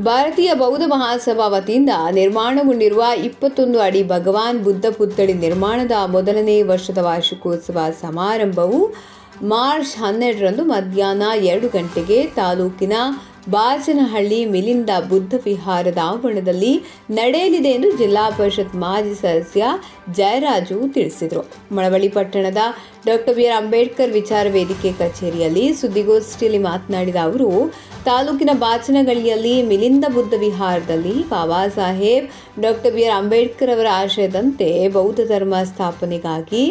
ಭಾರತೀಯ ಬೌದ್ಧ ಮಹಾಸಭಾ ವತಿಯಿಂದ ನಿರ್ಮಾಣಗೊಂಡಿರುವ ಇಪ್ಪತ್ತೊಂದು ಅಡಿ ಭಗವಾನ್ ಬುದ್ಧ ಪುತ್ಥಳಿ ನಿರ್ಮಾಣದ ಮೊದಲನೇ ವರ್ಷದ ವಾರ್ಷಿಕೋತ್ಸವ ಸಮಾರಂಭವು ಮಾರ್ಚ್ ಹನ್ನೆರಡರಂದು ಮಧ್ಯಾಹ್ನ ಎರಡು ಗಂಟೆಗೆ ತಾಲೂಕಿನ ಬಾಚನಹಳ್ಳಿ ಮಿಲಿಂದ ಬುದ್ಧ ವಿಹಾರದ ಆವರಣದಲ್ಲಿ ನಡೆಯಲಿದೆ ಎಂದು ಜಿಲ್ಲಾ ಪರಿಷತ್ ಮಾಜಿ ಸದಸ್ಯ ಜಯರಾಜು ತಿಳಿಸಿದರು. ಮಳವಳ್ಳಿ ಪಟ್ಟಣದ ಡಾಕ್ಟರ್ ಬಿ ಆರ್ ಅಂಬೇಡ್ಕರ್ ವಿಚಾರ ವೇದಿಕೆ ಕಚೇರಿಯಲ್ಲಿ ಸುದ್ದಿಗೋಷ್ಠಿಯಲ್ಲಿ ಮಾತನಾಡಿದ ಅವರು, ತಾಲೂಕಿನ ಬಾಚನಗಳ್ಳಿಯಲ್ಲಿ Milinda Buddha ವಿಹಾರದಲ್ಲಿ Baba Saheb, doctor B R Ambedkar ಅವರ ಆಶಯದಂತೆ ಬೌದ್ಧ ಧರ್ಮ ಸ್ಥಾಪನೆಗಾಗಿ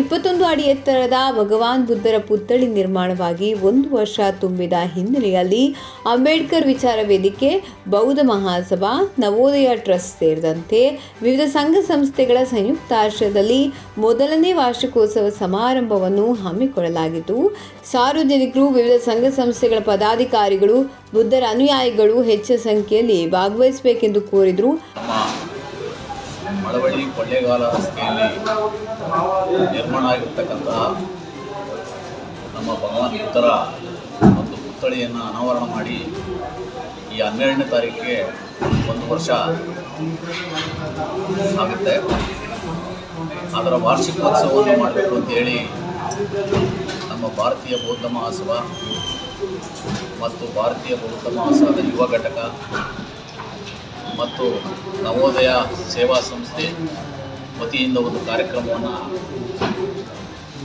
ಇಪ್ಪತ್ತೊಂದು ಅಡಿ ಎತ್ತರದ ಭಗವಾನ್ ಬುದ್ಧರ ಪುತ್ಥಳಿ ನಿರ್ಮಾಣವಾಗಿ ಒಂದು ವರ್ಷ ತುಂಬಿದ ಹಿನ್ನೆಲೆಯಲ್ಲಿ ಅಂಬೇಡ್ಕರ್ ವಿಚಾರ ವೇದಿಕೆ, ಬೌದ್ಧ ಮಹಾಸಭಾ, ನವೋದಯ ಟ್ರಸ್ಟ್ ಸೇರಿದಂತೆ ವಿವಿಧ ಸಂಘ ಸಂಸ್ಥೆಗಳ ಸಂಯುಕ್ತಾಶ್ರಯದಲ್ಲಿ ಮೊದಲನೇ ವಾರ್ಷಿಕೋತ್ಸವ ಸಮಾರಂಭವನ್ನು ಹಮ್ಮಿಕೊಳ್ಳಲಾಗಿತ್ತು. ಸಾರ್ವಜನಿಕರು, ವಿವಿಧ ಸಂಘ ಸಂಸ್ಥೆಗಳ ಪದಾಧಿಕಾರಿಗಳು, ಬುದ್ಧರ ಅನುಯಾಯಿಗಳು ಹೆಚ್ಚಿನ ಸಂಖ್ಯೆಯಲ್ಲಿ ಭಾಗವಹಿಸಬೇಕೆಂದು ಕೋರಿದರು. ಮಳವಳ್ಳಿ ಕೊಳ್ಳೇಗಾಲ ರಸ್ತೆಯಲ್ಲಿ ನಿರ್ಮಾಣ ಆಗಿರ್ತಕ್ಕಂತಹ ನಮ್ಮ ಭಗವಾನ್ ಉತ್ತರ ಒಂದು ಪುತ್ಥಳಿಯನ್ನು ಅನಾವರಣ ಮಾಡಿ ಈ ಹನ್ನೆರಡನೇ ತಾರೀಕಿಗೆ ಒಂದು ವರ್ಷ ಆಗುತ್ತೆ. ಅದರ ವಾರ್ಷಿಕೋತ್ಸವವನ್ನು ಮಾಡಬೇಕು ಅಂತೇಳಿ ನಮ್ಮ ಭಾರತೀಯ ಬೌದ್ಧ ಮಹಾಸಭಾ ಮತ್ತು ಭಾರತೀಯ ಬೌದ್ಧ ಮಹಾಸಭಾದ ಯುವ ಘಟಕ ಮತ್ತು ನವೋದಯ ಸೇವಾ ಸಂಸ್ಥೆ ವತಿಯಿಂದ ಒಂದು ಕಾರ್ಯಕ್ರಮವನ್ನು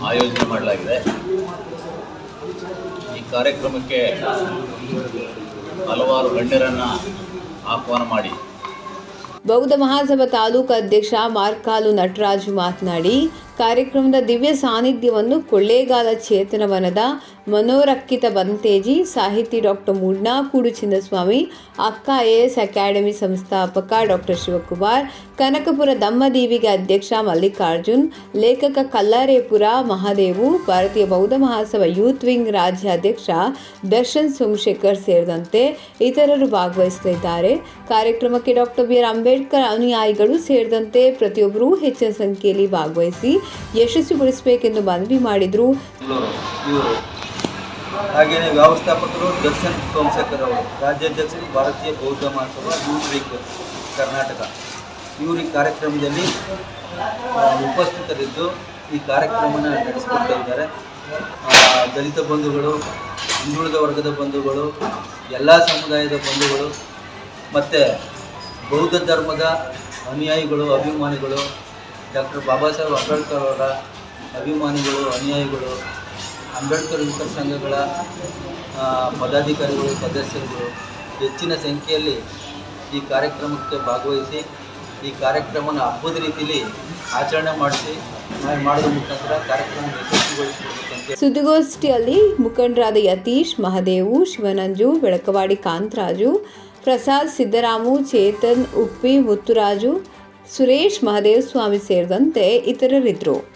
ಆಯೋಜನೆ ಮಾಡಲಾಗಿದೆ. ಈ ಕಾರ್ಯಕ್ರಮಕ್ಕೆ ಹಲವಾರು ಗಣ್ಯರನ್ನು ಆಹ್ವಾನ ಮಾಡಿ ಬೌದ್ಧ ಮಹಾಸಭಾ ತಾಲೂಕು ಅಧ್ಯಕ್ಷ ಮಾರ್ಕಾಲು ನಟರಾಜು ಮಾತನಾಡಿ ಕಾರ್ಯಕ್ರಮದ ದಿವ್ಯ ಸಾನ್ನಿಧ್ಯವನ್ನು ಕೊಳ್ಳೇಗಾಲ ಚೇತನವನದ ಮನೋರಕ್ಕಿತ ಬಂತೇಜಿ, ಸಾಹಿತಿ doctor Moodnakudu Chinnaswamy, Akka S academy ಸಂಸ್ಥಾಪಕ ಡಾಕ್ಟರ್ ಶಿವಕುಮಾರ್, ಕನಕಪುರ ದಮ್ಮದೇವಿಗೆ ಅಧ್ಯಕ್ಷ ಮಲ್ಲಿಕಾರ್ಜುನ್, ಲೇಖಕ ಕಲ್ಲಾರೇಪುರ ಮಹಾದೇವು, ಭಾರತೀಯ ಬೌದ್ಧ ಮಹಾಸಭಾ ಯೂತ್ ವಿಂಗ್ ರಾಜ್ಯಾಧ್ಯಕ್ಷ ದರ್ಶನ್ ಸೋಮಶೇಖರ್ ಸೇರಿದಂತೆ ಇತರರು ಭಾಗವಹಿಸಲಿದ್ದಾರೆ. ಕಾರ್ಯಕ್ರಮಕ್ಕೆ ಡಾಕ್ಟರ್ ಬಿ ಆರ್ ಅಂಬೇಡ್ಕರ್ ಅನುಯಾಯಿಗಳು ಸೇರಿದಂತೆ ಪ್ರತಿಯೊಬ್ಬರೂ ಹೆಚ್ಚಿನ ಸಂಖ್ಯೆಯಲ್ಲಿ ಭಾಗವಹಿಸಿ ಯಶಸ್ವಿಗೊಳಿಸಬೇಕೆಂದು ಮನವಿ ಮಾಡಿದರು. ಹಾಗೆಯೇ ವ್ಯವಸ್ಥಾಪಕರು ದರ್ಶನ್ ಸೋಮಶೇಖರ್ ಅವರು, ರಾಜ್ಯಾಧ್ಯಕ್ಷರು ಭಾರತೀಯ ಬೌದ್ಧ ಮಹಾಸಭಾ ಯೂತ್ ಕರ್ನಾಟಕ. ಇವರು ಈ ಕಾರ್ಯಕ್ರಮದಲ್ಲಿ ಉಪಸ್ಥಿತರಿದ್ದು ಈ ಕಾರ್ಯಕ್ರಮವನ್ನು ನಡೆಸಿಕೊಡ್ತಾ ಇದ್ದಾರೆ. ದಲಿತ ಬಂಧುಗಳು, ಹಿಂದುಳಿದ ವರ್ಗದ ಬಂಧುಗಳು, ಎಲ್ಲ ಸಮುದಾಯದ ಬಂಧುಗಳು, ಮತ್ತು ಬೌದ್ಧ ಧರ್ಮದ ಅನುಯಾಯಿಗಳು, ಅಭಿಮಾನಿಗಳು ಡಾಕ್ಟರ್ ಬಾಬಾ ಸಾಹೇಬ್ ಅಂಬೇಡ್ಕರ್ ಅವರ ಅಭಿಮಾನಿಗಳು, ಅನುಯಾಯಿಗಳು, ಅಂಬೇಡ್ಕರ್ ಯುವಕ ಸಂಘಗಳ ಪದಾಧಿಕಾರಿಗಳು, ಸದಸ್ಯರುಗಳು ಹೆಚ್ಚಿನ ಸಂಖ್ಯೆಯಲ್ಲಿ ಈ ಕಾರ್ಯಕ್ರಮಕ್ಕೆ ಭಾಗವಹಿಸಿ, ಈ ಕಾರ್ಯಕ್ರಮನ ಹಬ್ಬದ ರೀತಿಯಲ್ಲಿ ಆಚರಣೆ ಮಾಡಿಸಿ ಮಾಡೋದ್ರ ಮುಖಾಂತರ ಕಾರ್ಯಕ್ರಮ ಸುದ್ದಿಗೋಷ್ಠಿಯಲ್ಲಿ ಮುಖಂಡರಾದ ಯತೀಶ್, ಮಹದೇವು, ಶಿವನಂಜು, ಬೆಳಕವಾಡಿ ಕಾಂತರಾಜು, ಪ್ರಸಾದ್ ಸಿದ್ದರಾಮು, ಚೇತನ್ ಉಪ್ಪಿ, ಮುತ್ತುರಾಜು ಸುರೇಶ್ ಮಹದೇವ ಸ್ವಾಮಿ ಸೇರಿದಂತೆ ಇತರರಿದ್ದರು.